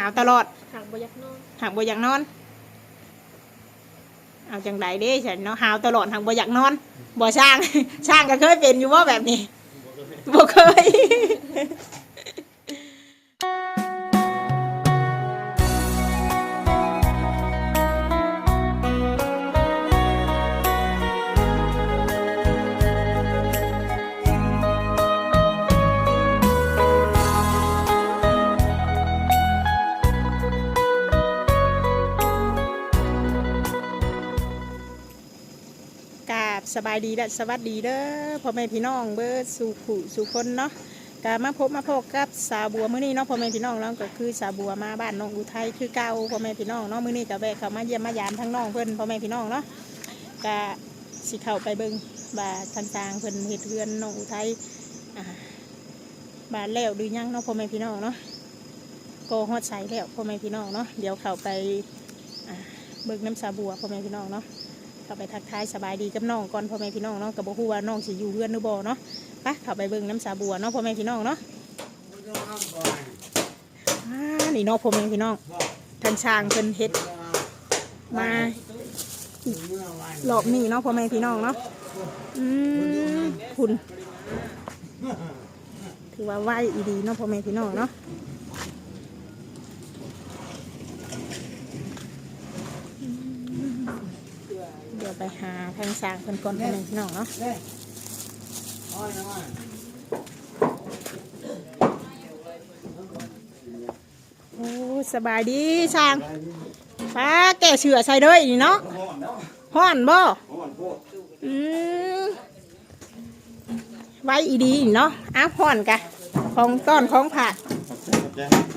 หาวตลอดหากบ่อยากนอนหากบ่อยากนอน เอาจังไดเด้ฉันเนาะหาวตลอดหากบ่อยากนอนบ่ช่างช่างก็เคยเป็นอยู่ว่าแบบนี้บ่เคย สบายดีและสวัสดีเด้อพ่อแม่พี่น้องเบิร์สู่ผู้สู่คนเนาะกามาพบมาพบกับสาวบัวมื้อนี้เนาะพ่อแม่พี่น้องเนาะก็คือสาวบัวมาบ้านน้องอุทัยคือเก่าพ่อแม่พี่น้องเนาะมื้อนี้ก็แวะเข้ามาเยี่ยมมายามทั้งน้องเพิ่นพ่อแม่พี่น้องเนาะกะสิเข้าไปเบิ่งบาทางๆเพิ่นเฮ็ดเรือนน้องอุทัยอ่าบาแล้วดือยังเนาะพ่อแม่พี่น้องเนาะก็ฮอดใสแล้วพ่อแม่พี่น้องเนาะเดี๋ยวเข้าไปเบิ่งน้ำสาวบัวพ่อแม่พี่น้องเนาะ เข้าไปทักทายสบายดีกับน้องก่อนพ่อแม่พี่น้องเนาะกับบ่ฮู้ว่าน้องสิอยู่เฮือนหรือบ่เนาะไปเข้าไปเบิ่งน้ำสาบัวเนาะพ่อแม่พี่น้องเนาะอ่านี่เนาะพ่อแม่พี่น้องท่านช่างเพิ่นเฮ็ดมารอบนี้เนาะพ่อแม่พี่น้องเนาะอืมคุณถือว่าไหวอีดีเนาะพ่อแม่พี่น้องเนาะเดี๋ยวไป หาทางช่างเพิ่นก่อนพ่อแม่พี่น้องเนาะโอ้สบายดีช่างป้าแก่เสือใส่ด้อนี่เนาะฮ้อนบ่อืมไว้อีดีเนาะอ้าวฮ้อนกะของต้อนของผัก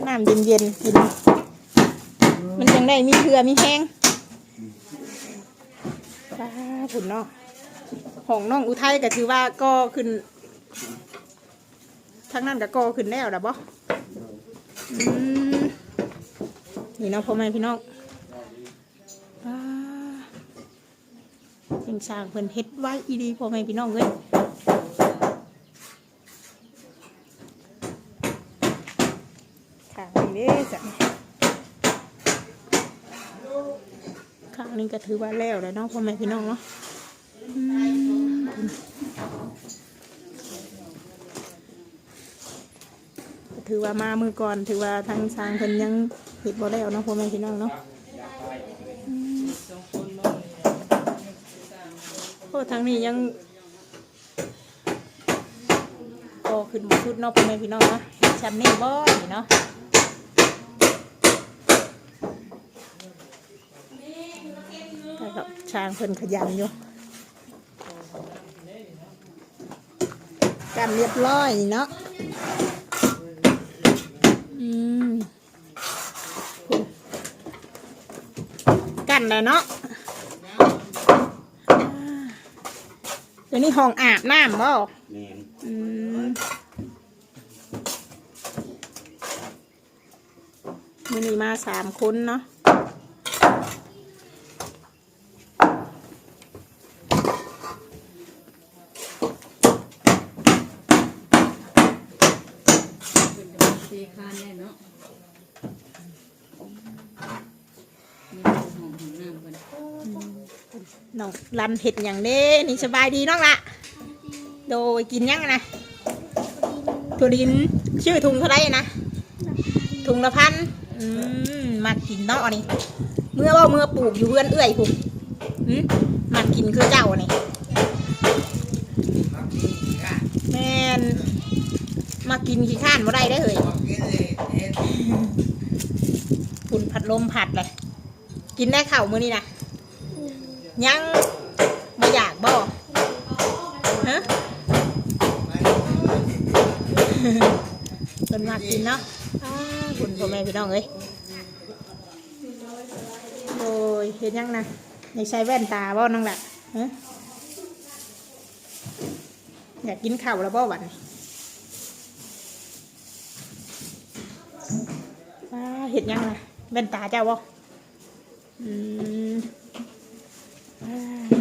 น้ำเย็นๆกินมันยังได้มีเพื่อมีแห้ง ป้าผุนเนาะของน้องอุทัยก็ถือว่าก็ขึ้น ทั้งนั้นก็ก็ขึ้นแล้วนะบ่อืมนี่เนาะพ่อแม่พี่น้องเป็นสร้างเพิ่นเฮ็ดไว้อีดีพ่อแม่พี่น้องเลยข้างนี้เด้จ้ะข้างนี้ ก็ถือว่าแล้วแล้วเนาะพ่อแม่พี่น้องเนาะถือว่ามามือก่อนถือว่าทางสร้างเพิ่นยังเฮ็ดบ่แล้วเนาะพ่อแม่พี่น้องเนาะโอ้ทางนี้ยังก็ขึ้นบ่ชุดเนาะพ่อแม่พี่น้องเนาะเฮ็ดชั้นนี้บ่นี่เนาะ ก็กับช้างเพิ่นขยันอยู่กันเรียบร้อยเนาะอืมกันเลยเนาะเดี๋ยวนี้ห้องอาบน้ำบ่แม่นอืมมื่อนี้มาสามคนเนาะ สีคานได้เนาะมีห้องห้องน้ำกัน น้อง รันเห็ดอย่างนี้นี่สบายดีน้องละโดยกินยังนะถั่วดินชื่อถุงเท่าไรนะถุงละพันอืมมากินเนาะอันนี่เมื่อว่าเมื่อปลูกอยู่เพื่อนเอื้อยผมมมากินคือเจ้านี่แม่นมากินขี้ข้านบ่ได้ได้เลยคุณผัดลมผัดเลยกินได้ข่ามือนี่นะยังไม่อยากบ่ฮะ เป็นมา กินเนาะอ้าคุณพ่อแม่พี่น้องเอ้ยโอ้ยเห็นยังนะในใช้แว่นตาบ่น้องละฮะอยากกินข้าวแล้วบ่หวันเห็นยังนะแว่นตาเจ้าบ่อืม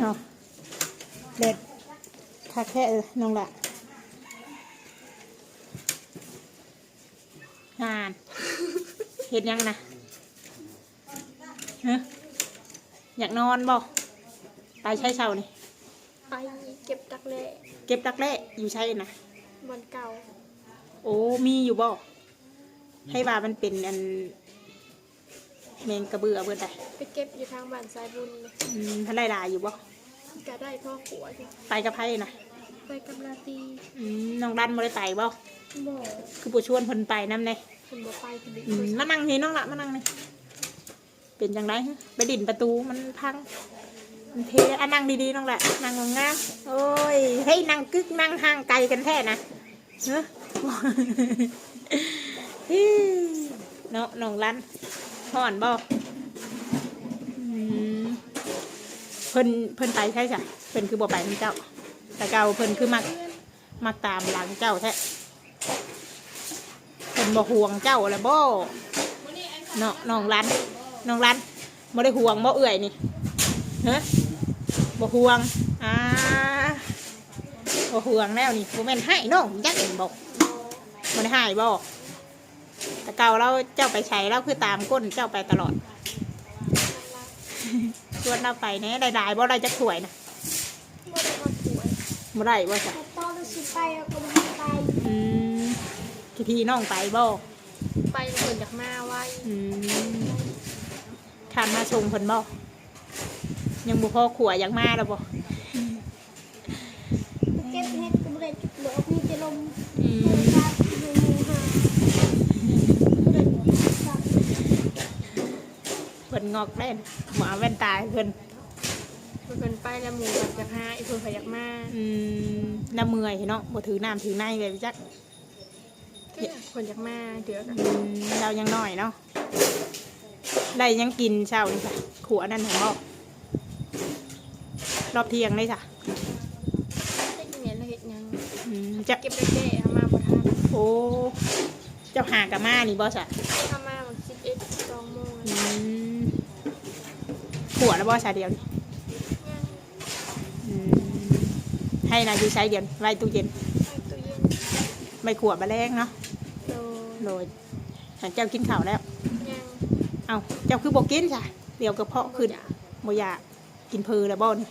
เนาะเด็ดคักแค่น้องละ งานเฮ็ดหยังนะฮะอยากนอนบ่ไปใช้เช้านี่ไปเก็บตักเละเก็บตักแร่อยู่ใช่นะบอนเก่า โอ้มีอยู่บ่ให้ว่ามันเป็นอันแมงกระเบือเบิดได้ไปเก็บอยู่ทางบ้านสายบุญเลยอืมท่านได้ดาอยู่บ่ก็ได้พ่อขัวอยู่ไปกับไผนะไป กับลาตรีอืมน้องรันบ่ได้ไปบ่หมอคือผู้ชวนเพิ่นไปนำเด้เพิ่นบ่ไปเพิ่นได้อืมมานั่งนี่น้องละมานั่งนี่เป็นจังไดฮะไปดิ่นประตูมันพังมันเทอะนั่งดีๆน้องละนั่งงามๆโอ้ยให้ยนั่งกึกนั่งห่างไกลกันแท้นะเนอะ ฮิ้วเนาะน้องรันห่อนบ่อืมเพิ่นเพิ่นไปใช่จ้ะเพิ่นคือบ่ไปนำเจ้า แต่เก่าเพิ่นคือมักมักตามหลังเจ้าแท้เพิ่นบ่ห่วงเจ้าแล้วบ่เนาะน้องรันน้องรันบ่ได้ห่วงบ่เอื่อยนี่ฮะบ่ห่วงอ่าบ่ห่วงแล้วนี่บ่แม่นให้น้องยักเห็นบ่บ่ได้ให้บ่แต่เก่าเราเจ้าไปใช้เราคือตามก้นเจ้าไปตลอดชวนเราไปแหน่ได้ได้บ่ได้จักถ้วยนะ บ่ได้บ่จ้ะแต่ตอนเราสิไปเราก็บ่ได้ไปอืมพี่พี่น้องไปบ่ไปเพิ่นอยากมาไว้อืมทานมาชงเพิ่นบ่ยังบ่พอขัวยังมาแล้วบ่ไปเก็บเห็ดก็บ่ได้จุดดอกมีแต่ลมอืโทรมศัพท์อยู่หมู่หาบ่ได้โทรศัพท์เพิ่นงอกเล่นหมาแว่นตาให้เพิ่น เพิ่นไปแล้วหมู่แบบอยากหาอีเพิ่นก็อยากมาอืมน้ำเมื่อยเนาะบ่ถือน้ำถือในเลยพี่จักเพิ่นอยากมาเดี๋ยวกันอืมเรายังน้อยเนาะได้ยังกินเช้านี่ค่ะขัวนั่นเห็นบ่รอบเที่ยงเลยจ้ะเฮ็ดเมียนแล้วเฮ็ดหยังอืมจะเก็บได้แก่เอามาบ่ทันโอ้เจ้าหากะมานี่บ่จ้ะถ้ามามัน11 2โมงอืมขัวแล้วบ่ชาเดียวนี่ ให้นายอยู่ใช้เดียวไว้ตู้เย็นใส่ตู้เย็นไม่ขวดมาแรงเนาะโดนโดยหลังเจ้ากินข้าวแล้ว ยังเอาเจ้าคือบอกกินจ้ะเดี๋ยวกระเพาะขึ้นบ่อยากกินเพลแล้วบ่นี่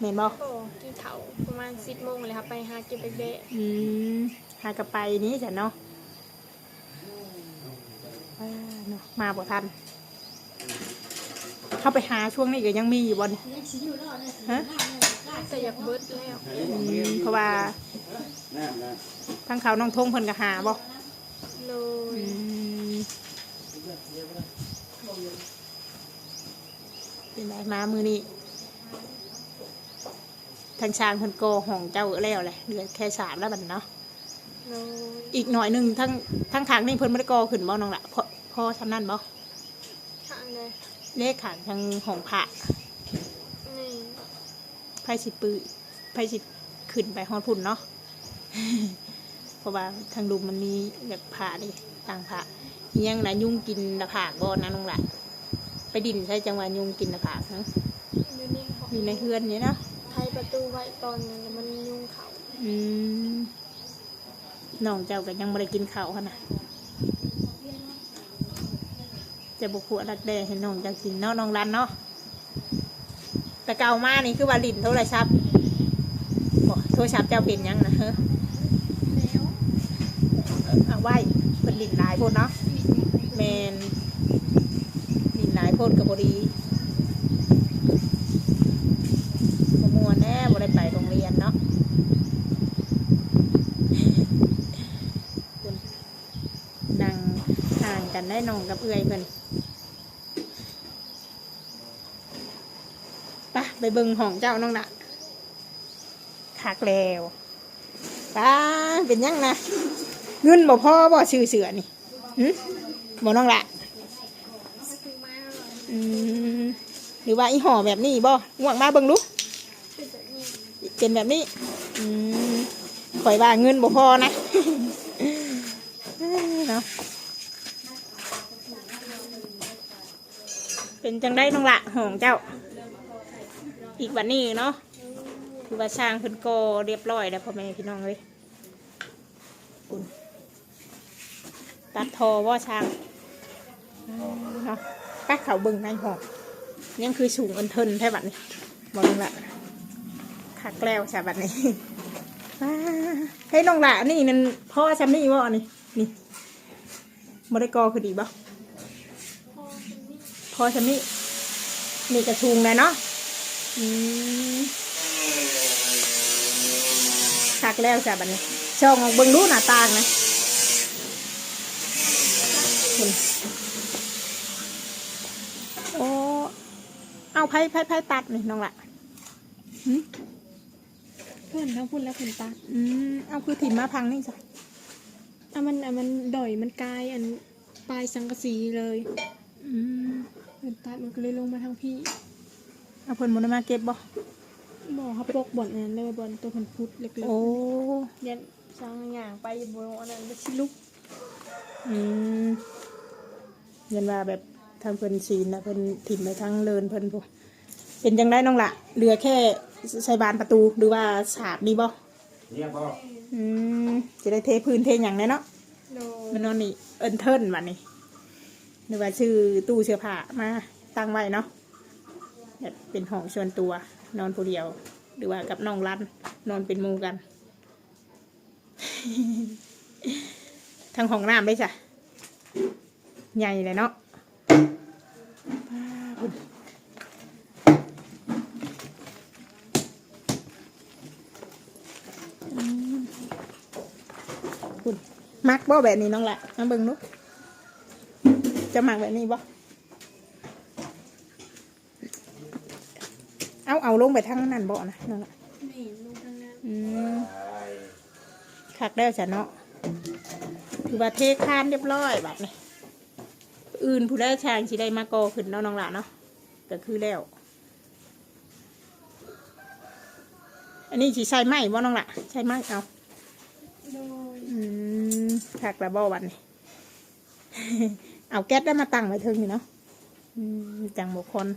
เมนบ่โอ้กินเถาประมาณ10โมงเลยครับไปหาเก็บเด็กอืมหากระไปนี้จ้ะเนาะอ่าเนาะมาบ่ทัน เข้าไปหาช่วงนี้ก็ยังมีอยู่บ่นี่ฮะๆ แต่อยากเบิดแล้วอืมเพราะว่าทางเขาน้องทงเพิ่นก็หาบ่โดยอืมเป็นไรมามือนี้ทางช้างเพิ่นโกห้องเจ้าแล้วแหละเหลือแค่สามแล้วบัดเนาะโดยอีกหน่อยหนึ่งทั้งทั้งขางนี่เพิ่นไม่ได้กอขึ้นบ่น้องละพอพอชำนั่นบ่ทางเลยเลขขางทางห้องพระนี่ ไพ่สิปื้อไพ่สิขึ้นไปฮอดพุ่นเนาะเพราะว่าทางลุมมันมีแบบพระดิต่างพระอิหยังนะยุงกินตะผากบ่นะน้องละไปดินใช้จังหวะยุงกินตะผากเนาะอยู่นี่ของอยู่ในเฮือนนี่เนาะไทยประตูไว้ตอนนั้นแล้วมันยุ่งเขาอืมน้องเจ้าก็ยังไม่ได้กินข้าวค่ะนะจะบุกขัวรักแด้ให้น้องเจ้ากินเนาะน้องรันเนาะ แต่เก่ามานี่คือว่าลินโทรศัพท์บโทรศัพท์เจ้าเป็นยังนะเฮ้อแล้วเอาไว้เป็นลินหลายพดเนาะแมนลินหลายพดกับบดีบมัวแน่บ่ได้ไปโรงเรียนเนาะนั่งห่างกันได้นองกับเอื้อยเพิ่น ไปเบิ่งห้องเจ้าน้องนะคักแล้วป้าเป็นยังนะเงินบ่พอบ่ชื่อเสือนี่บ่น้องละหรือว่าอีห่อแบบนี้บ่ง่วงมาเบิ่งลูกเป็นแบบนี้ข่อยว่าเงินบ่พอนะเนาะเป็นจังได้น้องละของเจ้า อีกวันนี้เนาะคือว่าช่างเพิ่นโกเรียบร้อยแล้วพ่อแม่พี่น้องเลยคุณตัดทอว่าช่างเนาะไปเขาเบิ่งในหองยังคือสูงอันเทินแท้บัดนี้บองละคักแล้วใช่บัดนี้ให้น้องละนี่นั่นพ่อฉันนี่ว่านี่นี่บริกอคือดีบ่ะพ่อฉันนี่นี่กระชุงเลยเนาะ คักแล้วใช่บัดนี้ช่องเบิ่งดูหน้าต่างนะโอ้เอาไพ่ไพ่ไพ่ตัดนี่น้องละเพื่อนทั้งพูดและเพื่อนตาอืมเอาคือถิ่มมาพังนี่จ้ะอะมันอะมันดอยมันกลายอันปลายสังกะสีเลย อืมเพื่อนตามันก็เลยลงมาทางพี่ เอาเพิ่นบ่ได้มาเก็บบ่บอกเขาปกบ่อนอันนั้นเลยบ่อนตัวเพันพุดเล็กโอ้ๆยันสร้างอย่างไปบนอันนั้นไปชิลุกอืมยันว่าแบบทางเพิ่นซีนนะเพิ่นถิ่มไปทางเลินเพิ่นพวกเป็นจังไดน้องละเหลือแค่ใส่บานประตูหรือว่าฉาบดีบ่เนี่ยบ่อืมจะได้เทพื้นเทหยังเลยเนาะโดยมันนอนนี่เอินเทิร์นวันนี้หรือว่าชื่อตู้เสื้อผ้ามาตั้งไว้เนาะแบบ เป็นห้องส่วนตัว นอนผู้เดียว หรือว่ากับน้องรันนอนเป็นมูกัน ทางห้องน้ำได้จ้ะใหญ่เลยเนาะป้าบุญอืมบุญมักบ่แบบนี้น้องละมาเบิ่งลูกจะมักแบบนี้บ่ เอาเอาลงไปทางนั้นบ่นะน้องละนี่ลงทางนั้นอืมคักแล้วจ้ะเนาะถือว่าเทคานเรียบร้อยแบบนี้อื่นผู้ได้ชางสิได้มาก่อขึ้นเนาะน้องหละเนาะก็คือแล้ว อันนี้สิใช่ไหมบ่น้องละใช่ไหมเอาโดยอืมคักแล้วบ่วันนี้เอาแก๊สได้มาตั้งไว้เทิงนี่เนาะอืมจังบุคคล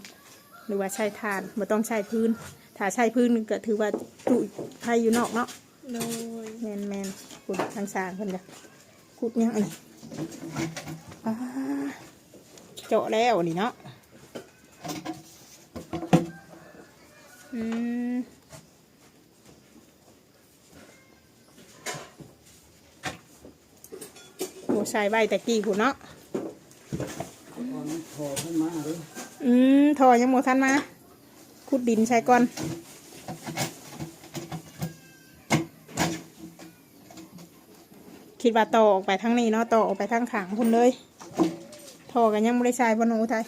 หรือว่าใช้ทานไม่ต้องใช้พื้น ถ้าใช้พื้นก็ถือว่าจุไทยอยู่นอกเนาะโดยแมนแมนขุดทางสร้างเพิ่นกะขุดยังไงอ่าเจาะแล้วนี่เนาะอืมโอ้ใส่ใบแต่กี้คุณเนาะตอนนี้พอขึ้นมาเลย อืมทอยังโมทันมาขุดดินใส่ก่อนคิดว่าต่อออกไปทางนี้เนาะต่อออกไปทางขางคุณเลยทอกันยังไม่ได้ใส่บนหนูไทย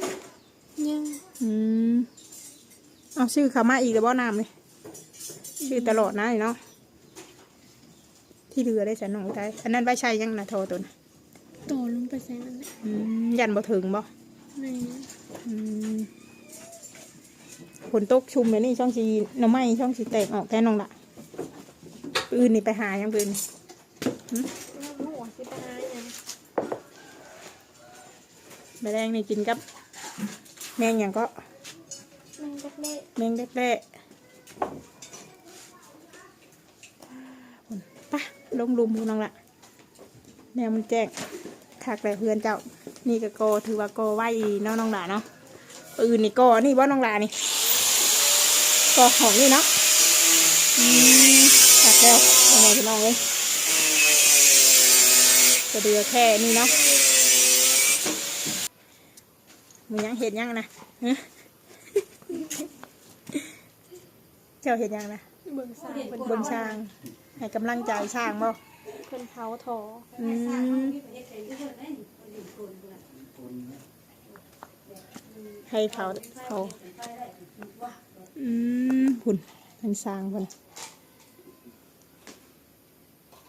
ยังอืมเอาชื่อเขามาอีกแล้วบ่น้ำเลยชื่อตลอดนะนี่เนาะที่เรือได้ฉันหนูไทยอันนั้นไว้ใช้ยังนะโทอตัวนะต่อลงไปใส่นั่นแหละอืมยันบ่ถึงบ่นี่อืม ฝนตกชุมเลยนี่ช่องสีหน่อไม้ช่องสีแตกออกแค่นองละปืนนี่ไปหายังปืนแล้วหัวสิไปหายังแมลงนี่กินกับ แมงอย่างก็มันเล็กแมงแร่ๆไปะลงลุมพูน้องละแนวมันแจ้งคักแต่เพื่อนเจ้า นี่ก็โกอถือว่าโกอไหวเน้องน้องหลาเนาะปืนนี่โกอนี่ว่าน้องหลานี่โกอของนี่เนาะอืมคักแล้วทำไมพี่น้องเลยจะเดือแค่นี้เนาะมึงยังเห็นยังนะฮะเจ้าเห็นยังนะๆเบิ่งซ้ายเพิ่นเบิ่งช้าง ให้กำลังใจช้างบ่เพิ่นเผาทออืม ให้เผาเขาอืมหุ่นทางช้างเพิ่น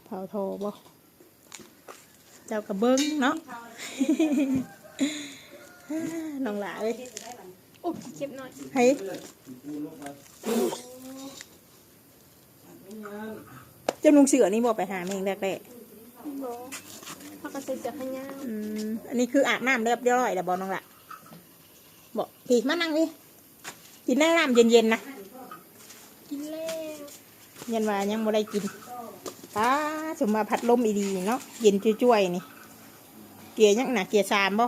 เผาโทบ่เจ้ากระเบิ้งเนาะน้องหลาเอ้ยโอ้เก็บหน่อยให้เจ้าลุงเสือนี่บอกไปหาเมงแรกบ่พักกันใส่เสื้อขยาวๆอืมอันนี้คืออาบน้ำเรียบร้อยแล้วบอกน้องละ บอกพี่มานั่งดิกินแด้น้ำเย็นๆนะกินแล้วยันว่ายังไม่ได้กินป้าสมมาผัดลมอีดีเนาะเย็นจุ้ยๆนี่ เกียร์ยังหนะเกียร์สามบ่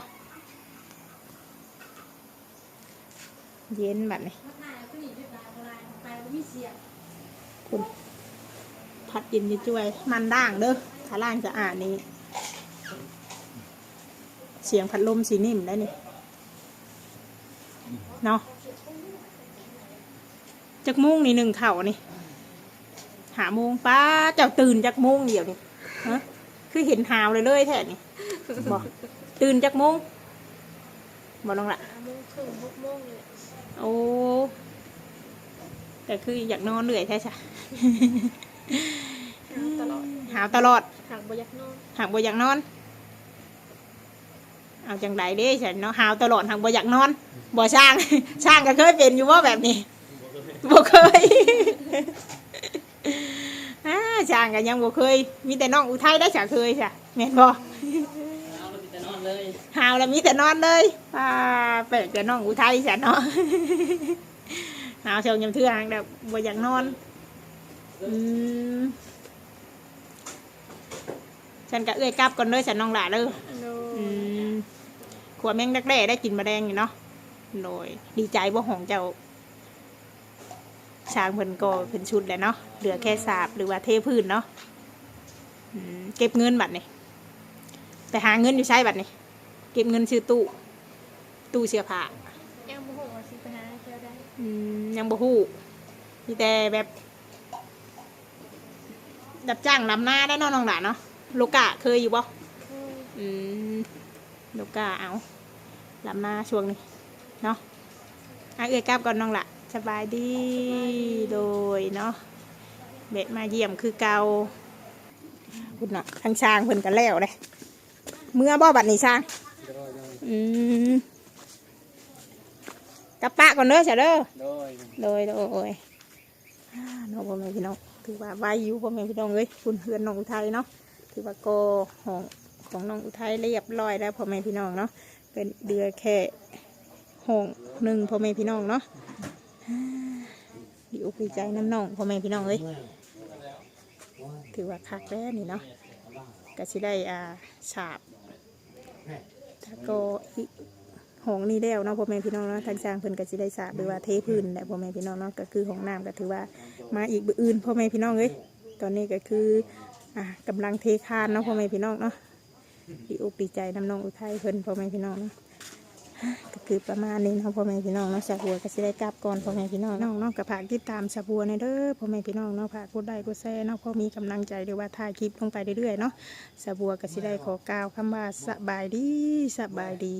เย็นแบบนี้คุณผัดเย็นจ้วยมันด่างเด้อถ้าล่างจะอ่านนี้ เสียงผัดลมสีนิ่มได้นี่ เนาะจักโมุ้งนี่หนึ่งเข่านี่ หาโมงป้าเจ้าตื่นจักโมุ้งเดียวนี่ฮะคือเห็นหาวเลยเลยแท้นี่บอกตื่นจักโมุ้งบอกลงละห้าโมงครึ่งหกโมงเลยโอ้แต่คืออยากนอนเหนื่อยแท้จ้ะหาวตลอดหาวตลอดหากบ่อยากนอนหากบ่อยากนอน เอาจังไดเด้ฉันเนาะหาวตลอดหากบ่อยากนอนบ่ช่างช่างก็เคยเป็นอยู่ว่าแบบนี้บ่เคยอ่าช่างก็ยังบ่เคย มีแต่น้องอุทัยได้จะเคยจ้ะแม่นบ่อาเราจะนอนเลยหาวแล้วมีแต่นอนเลยอ่าแปลกแต่น้องอุทัยจ้ะเนาะหาวเชียวยำเทื่อหางแบบบ่อยากนอนอืมฉันก็เอื้อยกลับก่อนเลยฉันน้องหลาเลยโนอืม ขวแมงดักแด้ได้กินมะแดงอยู่เนาะโดยดีใจบ่ของเจ้าช้างเพิ่นก็เป็นชุดแหล้วเนาะเหลือแค่สาบหรือว่าเทพื้นเนาะอืมเก็บเงินบัตรนี่ไปหาเงินอยู่ใช้บัตรนี่เก็บเงินซื้อตู้ตู้เสื้อผ้ายังบ่ฮู้ว่าสิไปหาเที่ยวได้อืมยังบ่ฮู้มีแต่แบบดับจ้างลำหน้าได้เนาะน้องหลานเนาะลูกกะเคยอยู่บ่อืมอืม ลูกกะเอาลำหน้าช่วงนี้เนาะอะเอื้อยกลับก่อนน้องละสบายดีโดยเนาะเบ็ดมาเยี่ยมคือเกาคุณเนาะทางช้างเพิ่นกันแล้วเลยเมื่อบ่บัดนี้ช้าง อืมกลับปะก่อนเด้อจ้ะเด้อโดยโดยโดยอ่าน้องพ่อแม่พี่น้องถือว่าไว้อยู่พ่อแม่พี่น้องเลยคุณเพื่อนน้องอุทัยเนาะถือว่าโกของ ของน้องอุทัยเรียบร้อยแล้วพ่อแม่พี่น้องเนาะเป็นเดือแค่ห้องหนึ่งพ่อแม่พี่น้องเนาะดีอกดีใจน้ำน้องพ่อแม่พี่น้องเลยถือว่าคักแล้วนี่เนาะก็สิได้อ่าฉาบถ้าก็อีห้องนี้แล้วเนาะพ่อแม่พี่น้องเนาะทางจ้างเพิ่นก็สิได้ทราบหรือว่าเทพื้นแหละพ่อแม่พี่น้องเนาะก็คือห้องน้ำก็ถือว่ามาอีกบื้ออื่นพ่อแม่พี่น้องเอ้ยตอนนี้ก็คืออ่ากำลังเทคานเนาะพ่อแม่พี่น้องเนาะ ดีอกดีใจน้ำน้องอุทัยเพิ่นพ่อแม่พี่น้องเนาะก็คือประมาณนี้เนาะพ่อแม่พี่น้องเนาะชาบัวก็สิได้กลับก่อนพ่อแม่พี่น้องน้องน้องกับผากที่ตามชาบัวในเด้อพ่อแม่พี่น้องเนาะผากกดได้กดแซ่เนาะพอมีกำลังใจเดี๋ยวว่าถ่ายคลิปลงไปเรื่อยๆเนาะชาบัวก็สิได้ขอกล่าวคำว่าสบายดีสบายดี